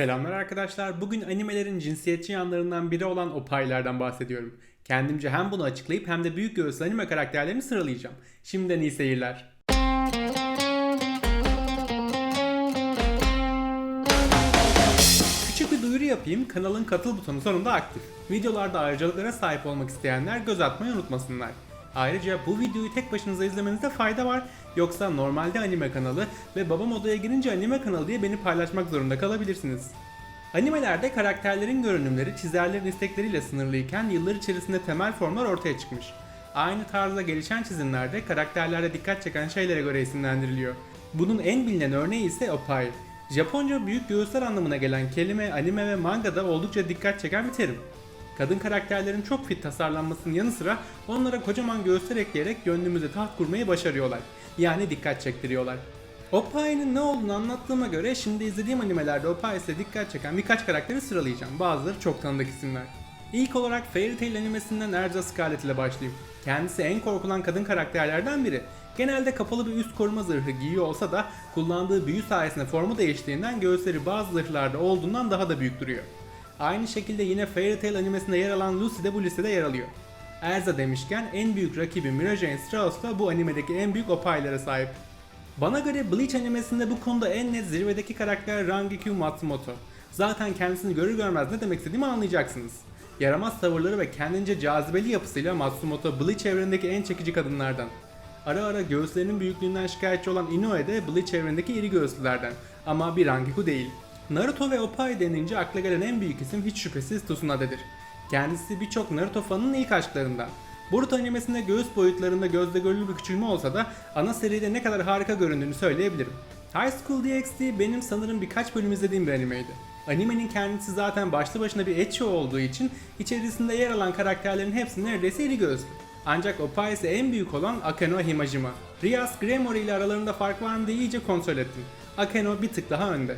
Selamlar arkadaşlar. Bugün animelerin cinsiyetçi yanlarından biri olan opaylardan bahsediyorum. Kendimce hem bunu açıklayıp hem de büyük göğüslü anime karakterlerini sıralayacağım. Şimdiden iyi seyirler. Küçük bir duyuru yapayım. Kanalın katıl butonu sonunda aktif. Videolarda ayrıcalıklara sahip olmak isteyenler göz atmayı unutmasınlar. Ayrıca bu videoyu tek başınıza izlemenizde fayda var. Yoksa normalde anime kanalı ve babam odaya girince anime kanalı diye beni paylaşmak zorunda kalabilirsiniz. Animelerde karakterlerin görünümleri çizerlerin istekleriyle sınırlıyken yıllar içerisinde temel formlar ortaya çıkmış. Aynı tarzda gelişen çizimlerde karakterlerde dikkat çeken şeylere göre isimlendiriliyor. Bunun en bilinen örneği ise Opai. Japonca büyük göğüsler anlamına gelen kelime anime ve mangada oldukça dikkat çeken bir terim. Kadın karakterlerin çok fit tasarlanmasının yanı sıra onlara kocaman göğüsler ekleyerek gönlümüze taht kurmayı başarıyorlar. Yani dikkat çektiriyorlar. Opai'nin ne olduğunu anlattığıma göre şimdi izlediğim animelerde Opai'se dikkat çeken birkaç karakteri sıralayacağım. Bazıları çok tanıdık isimler. İlk olarak Fairy Tail animesinden Erza Scarlet ile başlayayım. Kendisi en korkulan kadın karakterlerden biri. Genelde kapalı bir üst koruma zırhı giyiyor olsa da kullandığı büyü sayesinde formu değiştiğinden göğüsleri bazı zırhlarda olduğundan daha da büyük duruyor. Aynı şekilde yine Fairy Tail animesinde yer alan Lucy de bu listede yer alıyor. Erza demişken en büyük rakibi Mira Jane Strauss da bu animedeki en büyük opaylara sahip. Bana göre Bleach animesinde bu konuda en net zirvedeki karakter Rangekyo Matsumoto. Zaten kendisini görür görmez ne demek istediğimi anlayacaksınız. Yaramaz tavırları ve kendince cazibeli yapısıyla Matsumoto Bleach evrenindeki en çekici kadınlardan. Ara ara göğüslerinin büyüklüğünden şikayetçi olan Inoue de Bleach evrenindeki iri göğüslülerden ama bir Rangeku değil. Naruto ve Oppai denince akla gelen en büyük isim hiç şüphesiz Tsunade'dir. Kendisi birçok Naruto fanının ilk aşklarından. Boruto animesinde göğüs boyutlarında gözle görülür bir küçülme olsa da ana seride ne kadar harika göründüğünü söyleyebilirim. High School DxD benim sanırım birkaç bölüm izlediğim bir animeydi. Animenin kendisi zaten başlı başına bir etçi olduğu için içerisinde yer alan karakterlerin hepsi neredeyse iri göğüslü. Ancak Oppai ise en büyük olan Akeno Himajima. Rias Gremory ile aralarında fark var mı diye iyice kontrol ettim. Akeno bir tık daha önde.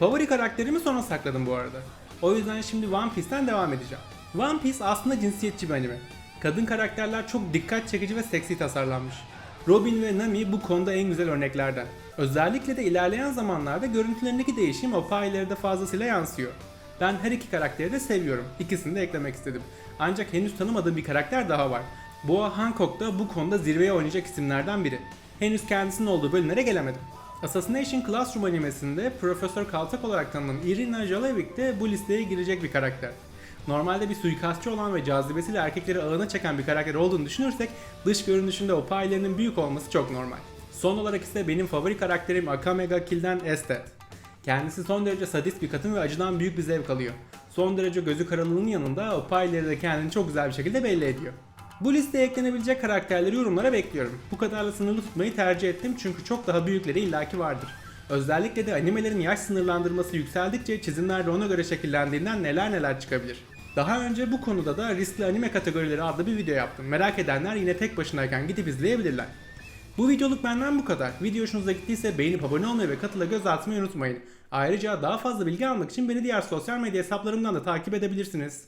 Favori karakterimi sona sakladım bu arada. O yüzden şimdi One Piece'ten devam edeceğim. One Piece aslında cinsiyetçi bir anime. Kadın karakterler çok dikkat çekici ve seksi tasarlanmış. Robin ve Nami bu konuda en güzel örneklerden. Özellikle de ilerleyen zamanlarda görüntülerindeki değişim Opai'lere de fazlasıyla yansıyor. Ben her iki karakteri de seviyorum. İkisini de eklemek istedim. Ancak henüz tanımadığım bir karakter daha var. Boa Hancock da bu konuda zirveye oynayacak isimlerden biri. Henüz kendisinin olduğu bölümlere gelemedim. Assassination Classroom animesinde Profesör Kaltak olarak tanınan Irina Jalevik de bu listeye girecek bir karakter. Normalde bir suikastçı olan ve cazibesiyle erkekleri ağına çeken bir karakter olduğunu düşünürsek dış görünüşünde o paylarının büyük olması çok normal. Son olarak ise benim favori karakterim Akame ga Kill'den Estet. Kendisi son derece sadist bir kadın ve acıdan büyük bir zevk alıyor. Son derece gözü karalığının yanında o payları da kendini çok güzel bir şekilde belli ediyor. Bu listeye eklenebilecek karakterleri yorumlara bekliyorum. Bu kadarla sınırlı tutmayı tercih ettim çünkü çok daha büyükleri illaki vardır. Özellikle de animelerin yaş sınırlandırması yükseldikçe çizimler de ona göre şekillendiğinden neler neler çıkabilir. Daha önce bu konuda da riskli anime kategorileri adlı bir video yaptım. Merak edenler yine tek başınayken gidip izleyebilirler. Bu videoluk benden bu kadar. Video hoşunuza gittiyse beğenip abone olmayı ve katıla göz atmayı unutmayın. Ayrıca daha fazla bilgi almak için beni diğer sosyal medya hesaplarımdan da takip edebilirsiniz.